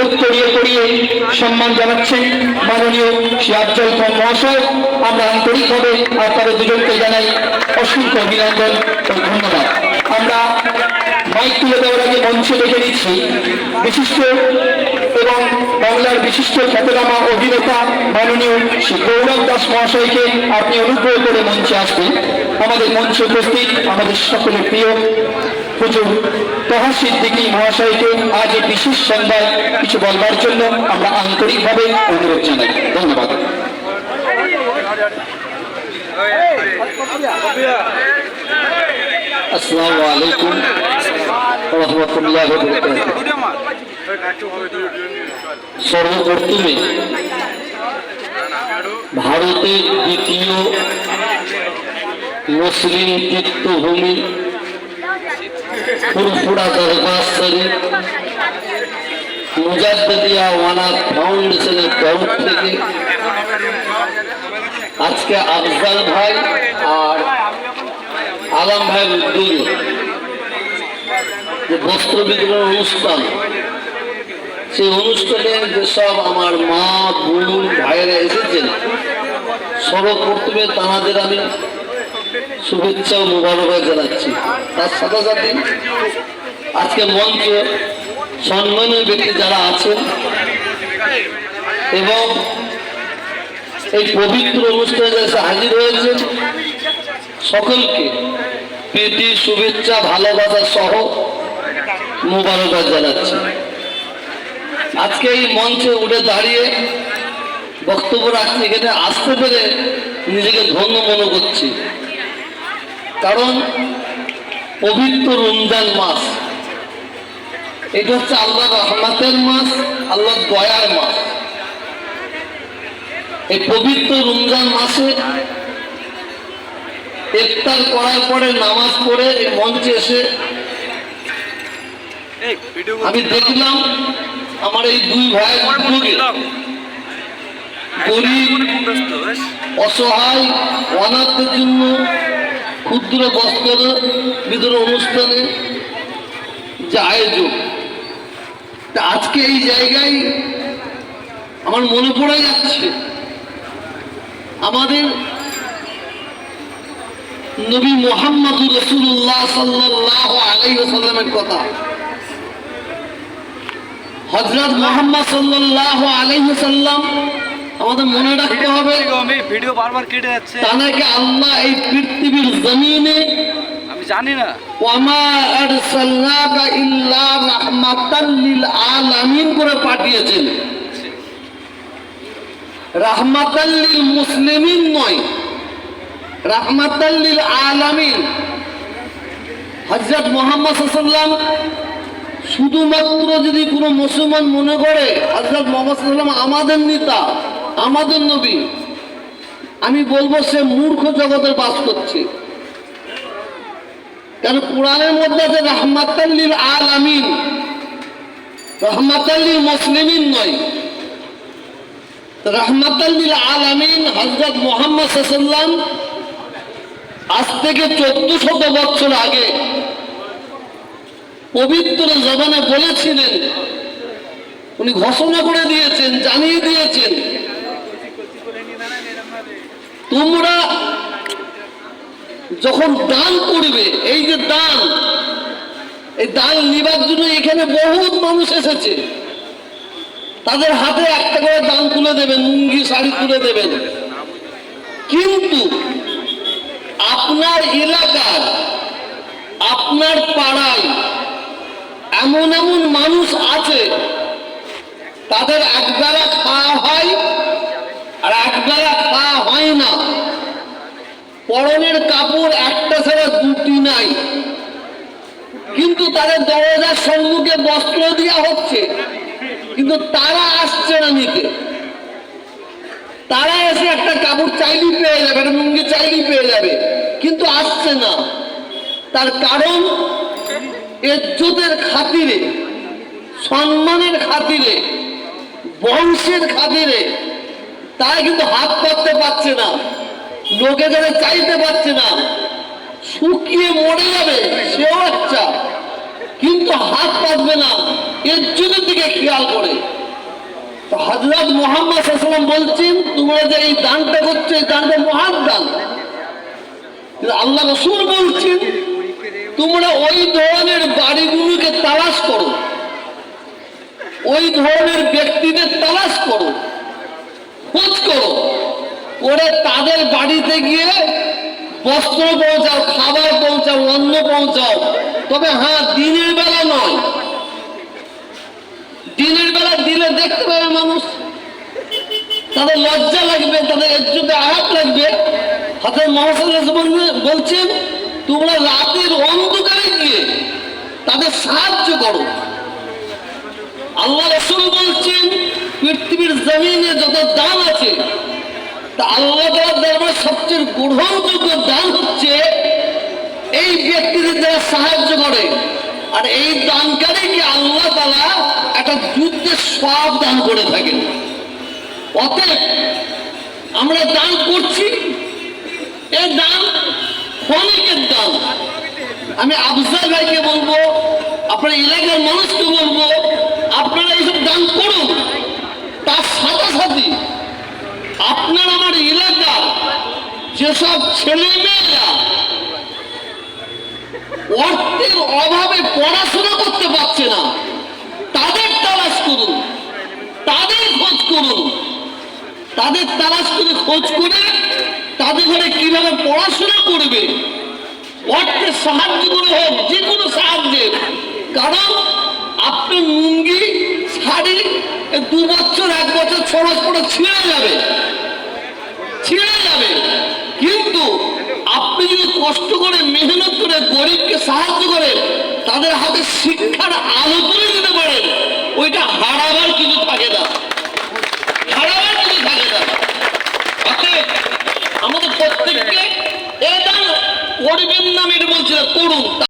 উত্তরীয় করিয়ে সম্মান জানাচ্ছেন মাননীয় শ্রী আফজল খান মহাশয়। আমরা আন্তরিকভাবে আপনাদের দুজনকে জানাই অসংখ্য অভিনন্দন ও ধন্যবাদ। আমরা মাইক তুলে দেওয়ার আগে মঞ্চে দেখে নিচ্ছি বিশিষ্ট এবং বাংলার বিশিষ্ট খ্যাতনামা অভিনেতা মাননীয় শ্রী গৌরব দাস মহাশয়কে আপনি অনুগ্রহ করে মঞ্চে আসবেন। আমাদের মঞ্চে উপস্থিত আমাদের সকলের প্রিয় হুজুর তহা সিদ্দিকী মহাশয়কে আজ এই বিশেষ সন্ধ্যায় কিছু বলবার জন্য আমরা আন্তরিকভাবে অনুরোধ জানাই। ধন্যবাদ। আসসালামু আলাইকুম। রহমতুল্লাহ সর্বপ্রথমে, ভারতের দ্বিতীয় মুসলিম তীর্থভূমি ফুরফুরা আজকে আফজাল ভাই আর আলম ভাই উদ্যোগে যে বস্ত্র বিতরণ অনুষ্ঠান, সেই অনুষ্ঠানে যেসব আমার মা, বোন, ভাইয়েরা এসেছেন, সর্বপ্রথমে তাঁদের আমি শুভেচ্ছা ও মোবারকবাদ জানাচ্ছি। তার সাথে সাথে আজকে মঞ্চে সম্মানীয় ব্যক্তি যারা আছেন এবং এই পবিত্র অনুষ্ঠানে যারা হাজির হয়েছেন, সকলকে প্রীতি, শুভেচ্ছা, ভালোবাসা সহ মোবারকবাদ জানাচ্ছি। আজকে এই মঞ্চে উঠে দাঁড়িয়ে বক্তব্য রাখছি এখানে আসতে পেরে নিজেকে ধন্য মনে করছি। কারণ পবিত্র রমজান মাস। এটা হচ্ছে আল্লাহ রহমাতের মাস আল্লাহ দয়ার মাস। এই পবিত্র রমজান মাসে ইফতার করার পরে নামাজ পড়ে এই মঞ্চে এসে আমি দেখলাম আমার এই দুই ভাই গরিব অসহায় অনাথদের জন্য ক্ষুদ্র বস্ত্র বিতরণ অনুষ্ঠানে যে আয়োজন, তা আজকে এই জায়গায় আমার মনে পড়ে যাচ্ছে, আমাদের নবী মোহাম্মদ রসুল্লাহ সাল্লাহ আলাইসাল্লামের কথা। হজরত মোহাম্মদ সাল্লাহ আলাইসাল্লাম আমাদের মনে রাখতে হবে। আমি ভিডিও বারবার কেটে যাচ্ছে। তাদেরকে আল্লাহ এই পৃথিবীর জমিনে আমি জানি না। ওয়ামা আরসালনাকা ইল্লা রাহমাতাল লিল আলামিন করে পাঠিয়েছেন। রাহমাতাল লিল মুসলিমিন নয় রাহমাতাল লিল আলামিন। হযরত মুহাম্মদ সাল্লাল্লাহু আলাইহি ওয়াসাল্লাম শুধুমাত্র যদি কোনো মুসলমান মনে করে হযরত মুহাম্মদ সাল্লাল্লাহু আমাদের নেতা আমাদের নবী, আমি বলব সে মূর্খ জগতে বাস করছে। কেন কোরআনের মধ্যে আছে রহমাতাল্লিল আলামিন রহমাতাল্লিল মুসলিমিন নয়। রহমাতাল্লিল আলামিন হযরত মোহাম্মদ সাল্লাম আজ থেকে চোদ্দ শত বছর আগে পবিত্র জবানে বলেছিলেন, উনি ঘোষণা করে দিয়েছেন, জানিয়ে দিয়েছেন তোমরা যখন দান করবে, এই যে দান, এই দান নিবার জন্য এখানে বহুত মানুষ এসেছে। তাদের হাতে একটা করে দান তুলে দেবেন, লুঙ্গি, শাড়ি তুলে দেবেন। কিন্তু আপনার এলাকার, আপনার পাড়ায় এমন এমন মানুষ আছে তাদের একবেলা খাওয়া হয় আর একবেলা খাওয়া হয় না পরনের কাপড় একটা ছাড়া দুটি নাই। কিন্তু তাদের দরজার সম্মুখে বস্ত্র দেওয়া হচ্ছে। কিন্তু তারা আসছে না নিতে। তারা এসে একটা কাপড় চাইলি পেয়ে যাবে, একটা লুঙ্গি চাইলি পেয়ে যাবে, কিন্তু আসছে না। তার কারণ ইজ্জতের খাতিরে, সম্মানের খাতিরে, বংশের খাতিরে তারা কিন্তু হাত পাততে পারছে না। লোকে যারা চাইতে পারছে না শুকিয়ে মরে যাবে সেও আচ্ছা কিন্তু হাত পাতবে না ইজ্জতের দিকে দিকে খেয়াল করে। হজরত মোহাম্মদ বলছেন, তোমরা যে এই দানটা করছ, এই দানটা মহান দান। আল্লাহ রসুল বলছেন, তোমরা ওই ধরনের বাড়িগুলোকে তালাশ করো। ওই ধরনের ব্যক্তিদের তালাশ করো। খোঁজ করো। করে তাদের বাড়িতে গিয়ে বস্ত্র পৌঁছাও, খাবার পৌঁছাও, অন্ন পৌঁছাও। তবে হ্যাঁ দিনের বেলা নয়। দিনের বেলা দিলে দেখতে পাবে মানুষ। তাদের লজ্জা লাগবে, তাদের একজুতে আঘাত লাগবে। হাতের মহাসাল্লাহ বলছেন, তোমরা রাতের অন্ধকারে গিয়ে তাদের সাহায্য করো। আল্লাহ রসুল বলছেন, পৃথিবীর জমিনে যত দাম আছে তা আল্লাহ দরবারে সবচেয়ে গ্রহণযোগ্য দান হচ্ছে এই ব্যক্তিদের যারা সাহায্য করে। আর এই দানকারীকে আল্লাহ তালা একটা যুদ্ধের সব দান করে থাকেন? অতএব আমরা দান করছি এই দান ক্ষণিকের দান। আমি আফজাল ভাইকে বলব, আপনার এলাকার মানুষকে বলব, আপনারা এইসব দান করুন তার সাথে সাথে আপনার আমার এলাকার যেসব ছেলে মেয়েরা অর্থের অভাবে পড়াশোনা করতে পারছে না। তাদের তালাশ করুন। তাদের খোঁজ করুন। তাদের তালাশ করে খোঁজ করে তাদের ঘরে কীভাবে পড়াশোনা করবে। অর্থের সাহায্য করে হোক, যে কোনো সাহায্যের কারণ আপনার লুঙ্গি, শাড়ি দু বছর, এক বছর, ছ মাস পরে ছিঁড়ে যাবে। আপনি যদি কষ্ট করে, মেহনত করে, গরিবকে সাহায্য করেন তাদের হাতে শিক্ষার আলো তুলে দিতে পারেন, ওইটা হারাবার কিছু থাকে না। হারাবার কিছু থাকে না। আমাদের প্রত্যেককে এটা দান করবেন না আমি এটা বলছি করুন।